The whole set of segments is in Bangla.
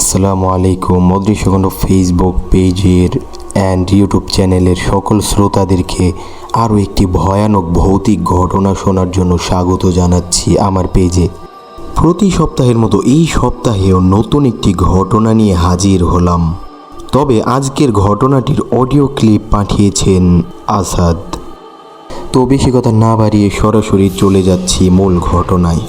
আসসালামু আলাইকুম। মদৃশখণ্ড ফেসবুক পেজের অ্যান্ড ইউটিউব চ্যানেলের সকল শ্রোতাদেরকে আরও একটি ভয়ানক ভৌতিক ঘটনা শোনার জন্য স্বাগত জানাচ্ছি আমার পেজে। প্রতি সপ্তাহের মতো এই সপ্তাহেও নতুন একটি ঘটনা নিয়ে হাজির হলাম। তবে আজকের ঘটনাটির অডিও ক্লিপ পাঠিয়েছেন আসাদ। তো বেশি কথা না বাড়িয়ে সরাসরি চলে যাচ্ছি মূল ঘটনায়।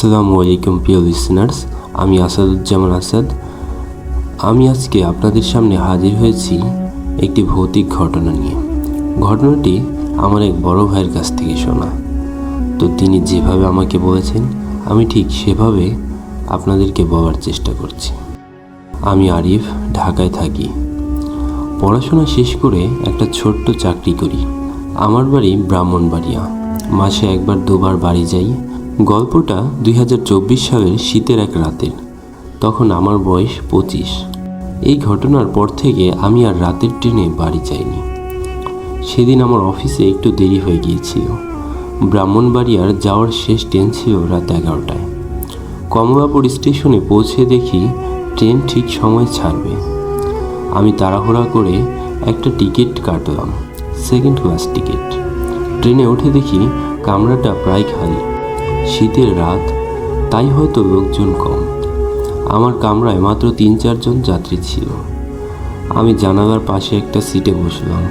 আসসালামু আলাইকুম, প্রিয় লিসনার্স আমি আসাদুজ্জামান আসাদ। আমি আজকে আপনাদের সামনে হাজির হয়েছি একটি ভৌতিক ঘটনা নিয়ে। ঘটনাটি আমার এক বড় ভাইয়ের কাছ থেকে শোনা। তো তিনি যেভাবে আমাকে বলেছেন, আমি ঠিক সেভাবে আপনাদেরকে বলার চেষ্টা করছি। আমি আরিফ, ঢাকায় থাকি। পড়াশোনা শেষ করে একটা ছোট্ট চাকরি করি। আমার বাড়ি ব্রাহ্মণবাড়িয়া। মাসে একবার দুবার বাড়ি যাই। গল্পটা দুই হাজার চব্বিশ সালের শীতের এক রাতের তখন আমার বয়স পঁচিশ। এই ঘটনার পর থেকে আমি আর রাতের ট্রেনে বাড়ি যাইনি। সেদিন আমার অফিসে একটু দেরি হয়ে গিয়েছিল। ব্রাহ্মণবাড়িয়ার যাওয়ার শেষ ট্রেন ছিল রাত এগারোটায়। কমলাপুর স্টেশনে পৌঁছে দেখি ট্রেন ঠিক সময় ছাড়বে। আমি তাড়াহুড়া করে একটা টিকিট কাটলাম, সেকেন্ড ক্লাস টিকিট। ট্রেনে উঠে দেখি কামরাটা প্রায় খালি। শীতের রাত, তাই হয়তো লোকজন কম। আমার কামরায় মাত্র তিন চারজন যাত্রী ছিল। আমি জানালার পাশে একটা সিটে বসলাম।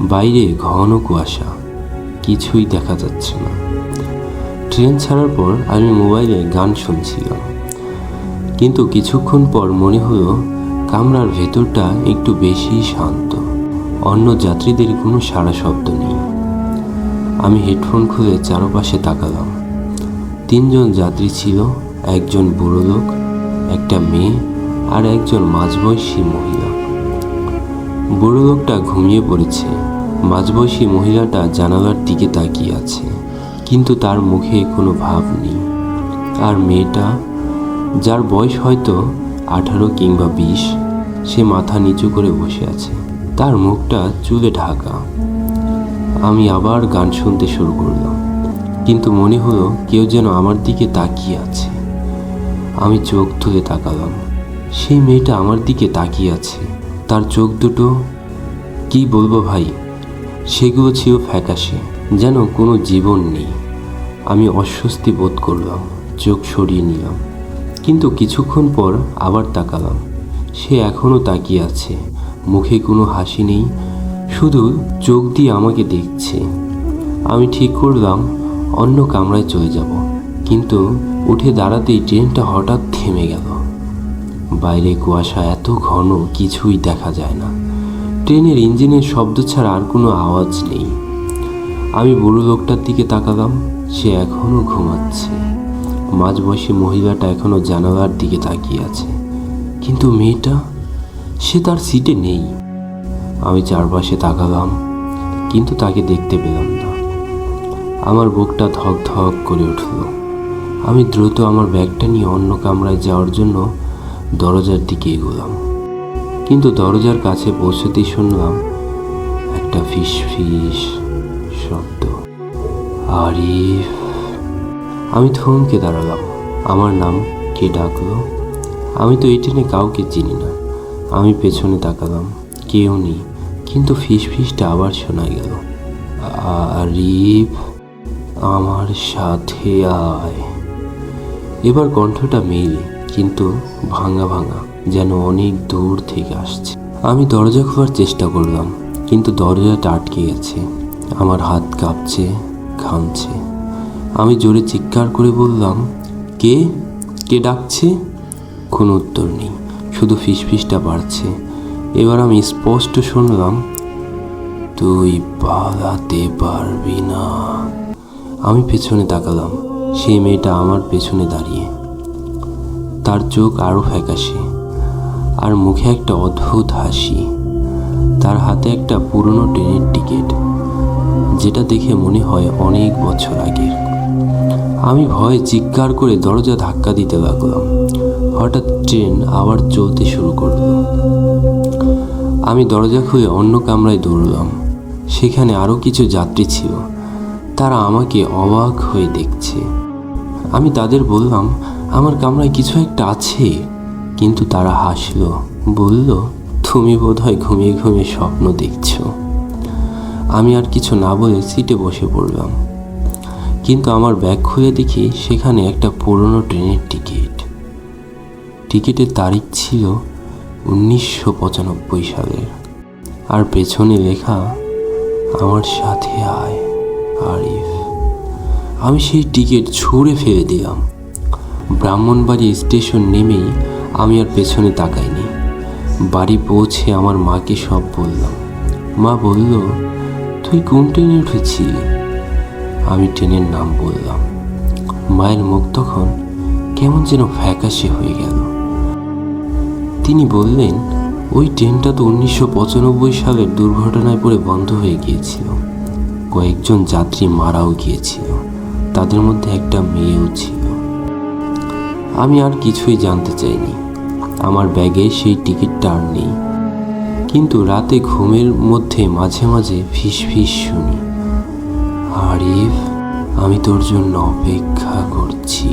বাইরে ঘন কুয়াশা, কিছুই দেখা যাচ্ছে না। ট্রেন ছাড়ার পর আমি মোবাইলে গান শুনছিলাম। কিন্তু কিছুক্ষণ পর মনে হলো কামরার ভেতরটা একটু বেশি শান্ত। অন্য যাত্রীদের কোনো সাড়া শব্দ নেই। আমি হেডফোন খুলে চারপাশে তাকালাম। তিনজন যাত্রী ছিল, একজন বুড়ো লোক, একটা মেয়ে আর একজন মাঝবয়সী মহিলা। বুড়ো লোকটা ঘুমিয়ে পড়েছে। মাঝবয়সী মহিলাটা জানালার দিকে তাকিয়ে আছে, কিন্তু তার মুখে কোনো ভাব নেই। আর মেয়েটা, যার বয়স হয়তো আঠারো কিংবা বিশ, সে মাথা নিচু করে বসে আছে। তার মুখটা চুলে ঢাকা। আমি আবার গান শুনতে শুরু করলাম। কিন্তু মনে হলো কেউ যেন আমার দিকে তাকিয়ে আছে। আমি চোখ তুলে তাকালাম। সেই মেয়েটা আমার দিকে তাকিয়ে আছে। তার চোখ দুটো, কি বলব ভাই, সেগুলো ছিল ফ্যাকাশে, যেন কোনো জীবন নেই। আমি অস্বস্তি বোধ করলাম, চোখ সরিয়ে নিলাম। কিন্তু কিছুক্ষণ পর আবার তাকালাম। সে এখনও তাকিয়ে আছে। মুখে কোনো হাসি নেই, শুধু চোখ দিয়ে আমাকে দেখছে। আমি ঠিক করলাম অন্য কামরায় চলে যাব। কিন্তু উঠে দাঁড়াতেই ট্রেনটা হঠাৎ থেমে গেল। বাইরে কুয়াশা এত ঘন, কিছুই দেখা যায় না। ট্রেনের ইঞ্জিনের শব্দ ছাড়া আর কোনো আওয়াজ নেই। আমি বুড়ো লোকটার দিকে তাকালাম, সে এখনও ঘুমাচ্ছে। মাঝবয়সী মহিলাটা এখনও জানালার দিকে তাকিয়ে আছে। কিন্তু মেয়েটা, সে তার সিটে নেই। আমি চারপাশে তাকালাম, কিন্তু তাকে দেখতে পেলাম না। আমার বুকটা ধক ধক করে উঠল। আমি দ্রুত আমার ব্যাগটা নিয়ে অন্য কামরায় যাওয়ার জন্য দরজার দিকে এগোলাম। কিন্তু দরজার কাছে পৌঁছতেই শুনলাম একটা ফিস ফিস শব্দ। আরিফ। আমি থমকে দাঁড়ালাম। আমার নাম কে ডাকলো? আমি তো এই ট্রেনে কাউকে চিনি না। আমি পেছনে তাকালাম। কেউ নেই। কিন্তু ফিস ফিসটা আবার শোনা গেল। আরিফ। আমার সাথে আয়। এবার কণ্ঠটা মেলে, কিন্তু ভাঙা ভাঙা, যেন অনেক দূর থেকে আসছে। আমি দরজা খোলার চেষ্টা করলাম, কিন্তু দরজাটা আটকে গেছে। আমার হাত কাঁপছে, ঘামছে। আমি জোরে চিৎকার করে বললাম, কে? কে ডাকছে? কোনো উত্তর নেই, শুধু ফিসফিসটা বাড়ছে। এবার আমি স্পষ্ট শুনলাম, তুই পালাতে পারবি না। আমি পেছনে তাকালাম। সেই মেয়েটা আমার পেছনে দাঁড়িয়ে। তার চোখ আরও ফ্যাকাশে আর মুখে একটা অদ্ভুত হাসি। তার হাতে একটা পুরনো ট্রেনের টিকিট, যেটা দেখে মনে হয় অনেক বছর আগের। আমি ভয়ে চিৎকার করে দরজা ধাক্কা দিতে লাগলাম। হঠাৎ ট্রেন আবার চলতে শুরু করল। আমি দরজা খুলে অন্য কামরায় দৌড়লাম। সেখানে আরও কিছু যাত্রী ছিল। তারা আমাকে অবাক হয়ে দেখছে। আমি তাদের বললাম, আমার কামরায় কিছু একটা আছে। কিন্তু তারা হাসলো, বলল, তুমি বোধহয় ঘুমিয়ে ঘুমিয়ে স্বপ্ন দেখছ। আমি আর কিছু না বলে সিটে বসে পড়লাম। কিন্তু আমার ব্যাগ খুলে দেখি সেখানে একটা পুরনো ট্রেনের টিকিট। টিকিটের তারিখ ছিল উনিশশো পঁচানব্বই সালের। আর পেছনে লেখা, আমার সাথে আয়। আরিফ, আমি সেই টিকিট ছুঁড়ে ফেলে দিলাম। ব্রাহ্মণবাড়ি স্টেশন নেমেই আমি আর পেছনে তাকাইনি। বাড়ি পৌঁছে আমার মাকে সব বললাম। মা বলল, তুই কোন ট্রেনে উঠেছিলি? আমি ট্রেনের নাম বললাম। মায়ের মুখ তখন কেমন যেন ফ্যাকাশে হয়ে গেল। তিনি বললেন, ওই ট্রেনটা তো উনিশশো পঁচানব্বই সালের দুর্ঘটনায় পড়ে বন্ধ হয়ে গিয়েছিল। কয়েকজন যাত্রী মারাও গিয়েছিল। তাদের মধ্যে একটা মেয়েও ছিল। আমি আর কিছুই জানতে চাইনি। আমার ব্যাগে সেই টিকিটটা আর নেই। কিন্তু রাতে ঘুমের মধ্যে মাঝে মাঝে ফিস ফিস শুনি। আরিফ আমি তোর জন্য অপেক্ষা করছি।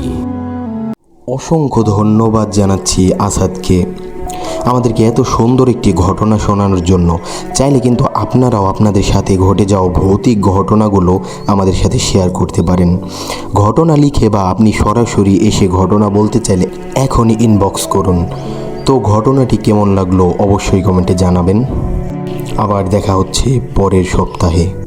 অসংখ্য ধন্যবাদ জানাচ্ছি আসাদকে। আমাদেরকে এত সুন্দর একটি ঘটনা শোনানোর জন্য। চাইলে কিন্তু আপনারাও আপনাদের সাথে ঘটে যাওয়া ভৌতিক ঘটনাগুলো আমাদের সাথে শেয়ার করতে পারেন। ঘটনা লিখে বা আপনি সরাসরি এসে ঘটনা বলতে চাইলে এখনই ইনবক্স করুন। তো ঘটনাটি কেমন লাগল অবশ্যই কমেন্টে জানাবেন। আবার দেখা হচ্ছে পরের সপ্তাহে।